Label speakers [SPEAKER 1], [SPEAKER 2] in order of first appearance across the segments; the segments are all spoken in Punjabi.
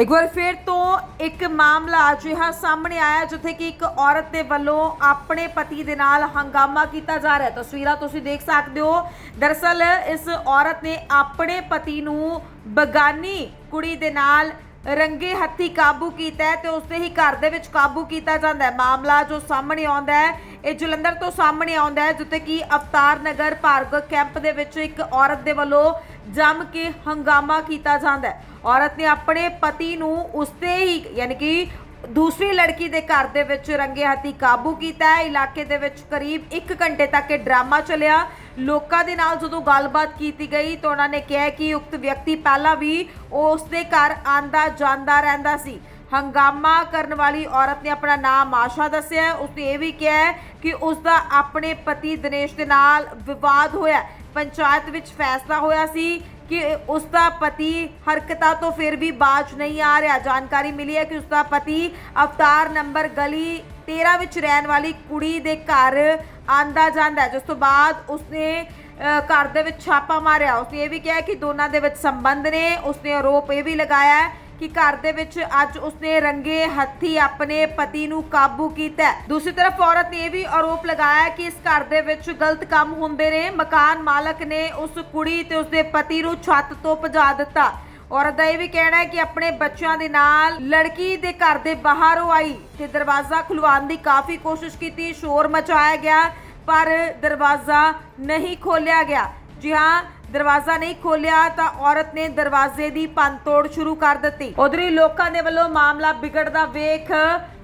[SPEAKER 1] ਇੱਕ ਵਾਰ ਫਿਰ ਤੋਂ ਇੱਕ ਮਾਮਲਾ ਅਜਿਹਾ ਸਾਹਮਣੇ ਆਇਆ ਜਿੱਥੇ ਕਿ ਇੱਕ ਔਰਤ ਦੇ ਵੱਲੋਂ ਆਪਣੇ ਪਤੀ ਦੇ ਨਾਲ ਹੰਗਾਮਾ ਕੀਤਾ ਜਾ ਰਿਹਾ। ਹੈ ਤਸਵੀਰਾਂ ਤੁਸੀਂ ਦੇਖ ਸਕਦੇ ਹੋ। ਦਰਅਸਲ ਇਸ ਔਰਤ ਨੇ ਆਪਣੇ ਪਤੀ ਨੂੰ ਬਗਾਨੀ ਕੁੜੀ ਦੇ ਨਾਲ ਰੰਗੇ ਹੱਥੀ ਕਾਬੂ ਕੀਤਾ ਹੈ ਤੇ ਉਸਦੇ ਹੀ ਘਰ ਦੇ ਵਿੱਚ ਕਾਬੂ ਕੀਤਾ ਜਾਂਦਾ ਹੈ। ਮਾਮਲਾ ਜੋ ਸਾਹਮਣੇ ਆਉਂਦਾ ਹੈ, ਇਹ ਜਲੰਧਰ ਤੋਂ ਸਾਹਮਣੇ ਆਉਂਦਾ ਹੈ, ਜਿੱਥੇ ਕਿ ਅਵਤਾਰ ਨਗਰ ਭਾਰਗਵ ਕੈਂਪ ਦੇ ਵਿੱਚ ਇੱਕ ਔਰਤ ਦੇ ਵੱਲੋਂ ਜੰਮ ਕੇ ਹੰਗਾਮਾ ਕੀਤਾ ਜਾਂਦਾ ਹੈ। ਔਰਤ ਨੇ ਆਪਣੇ ਪਤੀ ਨੂੰ ਉਸਦੇ ਹੀ, ਯਾਨੀ ਕਿ ਦੂਸਰੀ ਲੜਕੀ ਦੇ ਘਰ ਦੇ ਵਿੱਚ ਰੰਗੇ ਹੱਥੀ ਕਾਬੂ ਕੀਤਾ ਹੈ। ਇਲਾਕੇ ਦੇ ਵਿੱਚ ਕਰੀਬ 1 ਘੰਟੇ ਤੱਕ ਇਹ ਡਰਾਮਾ ਚੱਲਿਆ। ਲੋਕਾਂ ਦੇ ਨਾਲ ਜਦੋਂ ਗੱਲਬਾਤ ਕੀਤੀ ਗਈ ਤਾਂ ਉਹਨਾਂ ਨੇ ਕਿਹਾ ਕਿ ਉਕਤ ਵਿਅਕਤੀ ਪਹਿਲਾਂ ਵੀ ਉਸ ਦੇ ਘਰ ਆਂਦਾ ਜਾਂਦਾ ਰਹਿੰਦਾ ਸੀ। ਹੰਗਾਮਾ ਕਰਨ ਵਾਲੀ ਔਰਤ ਨੇ ਆਪਣਾ ਨਾਮ ਆਸ਼ਾ ਦੱਸਿਆ ਉਸਨੇ ਇਹ ਵੀ ਕਿਹਾ ਕਿ ਉਸ ਦਾ ਆਪਣੇ ਪਤੀ ਦਿਨੇਸ਼ ਦੇ ਨਾਲ ਵਿਵਾਦ ਹੋਇਆ ਪੰਚਾਇਤ ਵਿੱਚ ਫੈਸਲਾ ਹੋਇਆ ਸੀ ਕਿ ਉਸ ਦਾ ਪਤੀ ਹਰਕਤਾਂ ਤੋਂ ਫਿਰ ਵੀ ਬਾਜ ਨਹੀਂ ਆ ਰਿਹਾ। ਜਾਣਕਾਰੀ ਮਿਲੀ ਹੈ ਕਿ ਉਸ ਦਾ ਪਤੀ ਅਵਤਾਰ ਨੰਬਰ ਗਲੀ 13 ਵਿੱਚ ਰਹਿਣ ਵਾਲੀ ਕੁੜੀ ਦੇ ਘਰ ਆਂਦਾ ਜਾਂਦਾ ਜਿਸ ਤੋਂ ਬਾਅਦ ਉਸਨੇ ਘਰ ਦੇ ਵਿੱਚ ਛਾਪਾ ਮਾਰਿਆ। ਉਸਨੇ ਇਹ ਵੀ ਕਿਹਾ ਕਿ ਦੋਨਾਂ ਦੇ ਵਿੱਚ ਸੰਬੰਧ ਨੇ। ਉਸਨੇ ਆਰੋਪ ਇਹ ਵੀ ਲਗਾਇਆ ਕਿ ਘਰ ਦੇ ਵਿੱਚ ਅੱਜ ਉਸਨੇ ਰੰਗੇ ਹੱਥੀ ਆਪਣੇ ਪਤੀ ਨੂੰ ਕਾਬੂ ਕੀਤਾ ਦੂਸਰੀ ਤਰਫ ਔਰਤ ਨੇ ਇਹ ਵੀ ਆਰੋਪ ਲਗਾਇਆ ਕਿ ਇਸ ਘਰ ਦੇ ਵਿੱਚ ਗਲਤ ਕੰਮ ਹੁੰਦੇ ਨੇ ਮਕਾਨ ਮਾਲਕ ਨੇ ਉਸ ਕੁੜੀ ਤੇ ਉਸਦੇ ਪਤੀ ਨੂੰ ਛੱਤ ਤੋਂ ਭਜਾ ਦਿੱਤਾ। ਔਰਤ ਦਾ ਇਹ ਵੀ ਕਹਿਣਾ ਹੈ ਕਿ ਆਪਣੇ ਬੱਚਿਆਂ ਦੇ ਨਾਲ ਲੜਕੀ ਦੇ ਘਰ ਦੇ ਬਾਹਰੋਂ ਆਈ ਤੇ ਦਰਵਾਜ਼ਾ ਖੁਲਵਾਉਣ ਦੀ ਕਾਫੀ ਕੋਸ਼ਿਸ਼ ਕੀਤੀ। ਸ਼ੋਰ ਮਚਾਇਆ ਗਿਆ, ਪਰ ਦਰਵਾਜ਼ਾ ਨਹੀਂ ਖੋਲ੍ਹਿਆ ਗਿਆ। ਜੀ ਹਾਂ ਦਰਵਾਜ਼ਾ ਨਹੀਂ ਖੋਲਿਆ ਤਾਂ ਔਰਤ ਨੇ ਦਰਵਾਜ਼ੇ ਦੀ ਤੋੜ ਸ਼ੁਰੂ ਕਰ ਦਿੱਤੀ। ਉਧਰ ਹੀ ਲੋਕਾਂ ਦੇ ਵੱਲੋਂ ਮਾਮਲਾ ਵਿਗੜਦਾ ਵੇਖ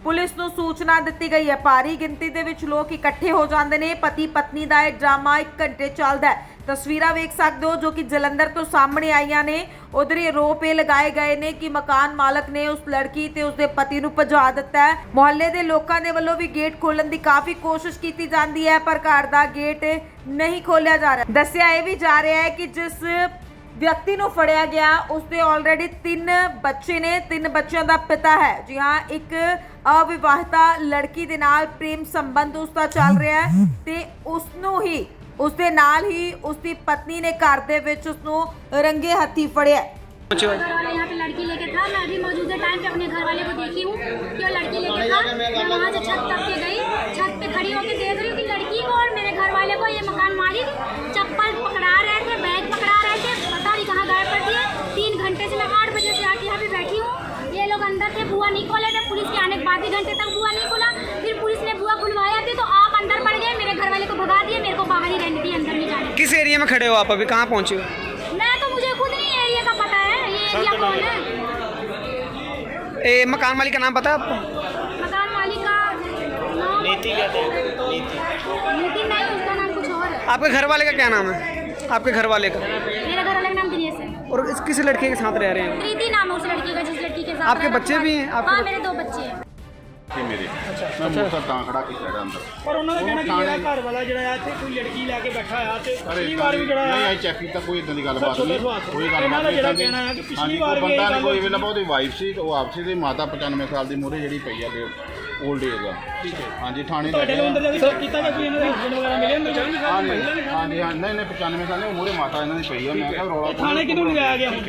[SPEAKER 1] ਪੁਲਿਸ ਨੂੰ ਸੂਚਨਾ ਦਿੱਤੀ ਗਈ ਹੈ। ਭਾਰੀ ਗਿਣਤੀ ਦੇ ਵਿੱਚ ਲੋਕ ਇਕੱਠੇ ਹੋ ਜਾਂਦੇ ਨੇ। ਪਤੀ ਪਤਨੀ ਦਾ ਇਹ ਡਰਾਮਾ 1 ਘੰਟੇ ਚੱਲਦਾ ਹੈ। ਤਸਵੀਰਾਂ ਵੇਖ ਸਕਦੇ ਹੋ ਜੋ ਕਿ ਜਲੰਧਰ ਤੋਂ ਸਾਹਮਣੇ ਆਈਆਂ ਨੇ। ਉਧਰ ਇਹ ਆਰੋਪ ਇਹ ਲਗਾਏ ਗਏ ਨੇ ਕਿ ਮਕਾਨ ਮਾਲਕ ਨੇ ਉਸ ਲੜਕੀ ਤੇ ਉਸਦੇ ਪਤੀ ਨੂੰ ਭਜਾ ਦਿੱਤਾ ਹੈ। ਮੁਹੱਲੇ ਦੇ ਲੋਕਾਂ ਦੇ ਵੱਲੋਂ ਵੀ ਗੇਟ ਖੋਲਣ ਦੀ ਕਾਫੀ ਕੋਸ਼ਿਸ਼ ਕੀਤੀ ਜਾਂਦੀ ਹੈ, ਪਰ ਘਰ ਦਾ ਗੇਟ ਨਹੀਂ ਖੋਲਿਆ ਜਾ ਰਿਹਾ। ਦੱਸਿਆ ਇਹ ਵੀ ਜਾ ਰਿਹਾ ਹੈ ਕਿ ਜਿਸ ਵਿਅਕਤੀ ਨੂੰ ਫੜਿਆ ਗਿਆ ਉਸਦੇ ਆਲਰੇਡੀ ਤਿੰਨ ਬੱਚੇ ਨੇ। ਤਿੰਨ ਬੱਚਿਆਂ ਦਾ ਪਿਤਾ ਹੈ। ਜੀ ਹਾਂ, ਇੱਕ ਅਵਿਵਾਹਿਤਾ ਲੜਕੀ ਦੇ ਨਾਲ ਪ੍ਰੇਮ ਸੰਬੰਧ ਉਸਦਾ ਚੱਲ ਰਿਹਾ ਹੈ ਤੇ ਉਸ ਨੂੰ ਹੀ ਉਸਦੇ ਨਾਲ ਹੀ ਉਸਦੀ ਪਤਨੀ ਨੇ ਘਰ ਦੇ ਵਿੱਚ ਉਸ ਨੂੰ ਰੰਗੇ ਹੱਥੀ ਫੜਿਆ ਹੈ।
[SPEAKER 2] पहुंचे भाई
[SPEAKER 3] घर वाला यहाँ पे लड़की लेके था मैं अभी मौजूदा टाइम पे अपने घर वाले को देखी हूँ कि वो लड़की लेके था मैं वहाँ से छत तक के गई छत पे खड़ी होकर देख रही हूँ कि लड़की को और मेरे घर वाले को ये मकान मालिक चप्पल पकड़ा रहे थे बैग पकड़ा रहे थे पता नहीं कहाँ गायब कर दिए तीन घंटे से मैं आठ बजे से आके यहाँ पे बैठी हूँ ये लोग अंदर थे बुआ नहीं खोले थे पुलिस के आने के बाद भी घंटे तक बुआ नहीं खुला
[SPEAKER 2] में खड़े हो आप? अभी कहाँ पहुँचे हो?
[SPEAKER 3] मैं तो मुझे खुद नहीं एरिया का पता है? ये एरिया कौन है?
[SPEAKER 2] ए, मकान मालिक का नाम पता है आपको?
[SPEAKER 3] मकान मालिक का नाम
[SPEAKER 4] नीति कहते हैं नीति।
[SPEAKER 3] नितिन नहीं उसका नाम कुछ और है।
[SPEAKER 2] आपके घर वाले का क्या नाम है? आपके घर वाले का।
[SPEAKER 3] मेरे घर वाले का नाम दिनेश है।
[SPEAKER 2] और इस किस लड़के के साथ रह रहे हैं?
[SPEAKER 3] प्रीति नाम है उस लड़की का जिस लड़की के साथ
[SPEAKER 2] आपके बच्चे भी हैं? आपके
[SPEAKER 3] हाँ मेरे दो बच्चे
[SPEAKER 5] ਤੇ ਮੇਰੇ। ਮੈਂ ਮੋਟਰ ਤਾਂ ਖੜਾ ਕੀਤਾ ਇਹਦਾ ਅੰਦਰ।
[SPEAKER 4] ਪਰ ਉਹਨਾਂ ਦਾ ਕਹਿਣਾ ਕਿ ਜਿਹੜਾ ਘਰ ਵਾਲਾ ਜਿਹੜਾ ਆ ਇੱਥੇ ਕੋਈ ਲੜਕੀ ਲੈ ਕੇ ਬੈਠਾ ਆ ਤੇ ਪਿਛਲੀ ਵਾਰ ਵੀ ਜਿਹੜਾ
[SPEAKER 5] ਨਹੀਂ
[SPEAKER 4] ਆ
[SPEAKER 5] ਆਈ ਚੈੱਕ ਕੀਤਾ ਕੋਈ ਇਦਾਂ ਦੀ ਗੱਲਬਾਤ ਨਹੀਂ।
[SPEAKER 4] ਤੋਂ।
[SPEAKER 5] ਕੋਈ ਗੱਲ
[SPEAKER 4] ਇਹਨਾਂ ਦਾ
[SPEAKER 5] ਨਹੀਂ
[SPEAKER 4] ਜਿਹੜਾ
[SPEAKER 5] ਦੀ।
[SPEAKER 4] ਕਹਿਣਾ ਹੈ ਕਿ ਪਿਛਲੀ
[SPEAKER 5] ਹਾਂਜੀ,
[SPEAKER 4] ਵਾਰ
[SPEAKER 5] ਕੋਈ
[SPEAKER 4] ਵੀ ਇਹ
[SPEAKER 5] ਬੰਦਾ ਨਹੀਂ ਕੋਈ ਵੇਲਾ ਉਹਦੀ ਵਾਈਫ ਸੀ ਤੇ ਉਹ ਆਪਸੀ ਦੀ ਮਾਤਾ 95 ਸਾਲ ਦੀ ਮੋਰੇ ਜਿਹੜੀ ਪਈ ਆ ਤੇ 올ਡ ਏਜ ਆ। ਠੀਕ ਹੈ। ਹਾਂਜੀ ਥਾਣੇ ਲੈ
[SPEAKER 4] ਤੁਹਾਡੇ ਨੂੰ ਅੰਦਰ ਜਾ ਕੇ ਚੈੱਕ ਕੀਤਾ ਕਿ ਕੋਈ ਇਹਨਾਂ ਦੇ ਹਸਬੰਡ ਵਗੈਰਾ ਮਿਲੇ ਅੰਦਰ ਜਾਣਗੇ
[SPEAKER 5] ਹਾਂਜੀ ਹਾਂਜੀ ਹਾਂ, ਨਹੀਂ ਨਹੀਂ 95 ਸਾਲ ਦੀ ਮੋਰੇ ਮਾਤਾ ਇਹਨਾਂ ਦੀ ਪਈ ਆ ਮੈਂ ਕਿਹਾ ਰੌਲਾ
[SPEAKER 4] ਥਾਣੇ ਕਿਦੋਂ ਲਿਆਇਆ ਗਿਆ ਹੁਣ?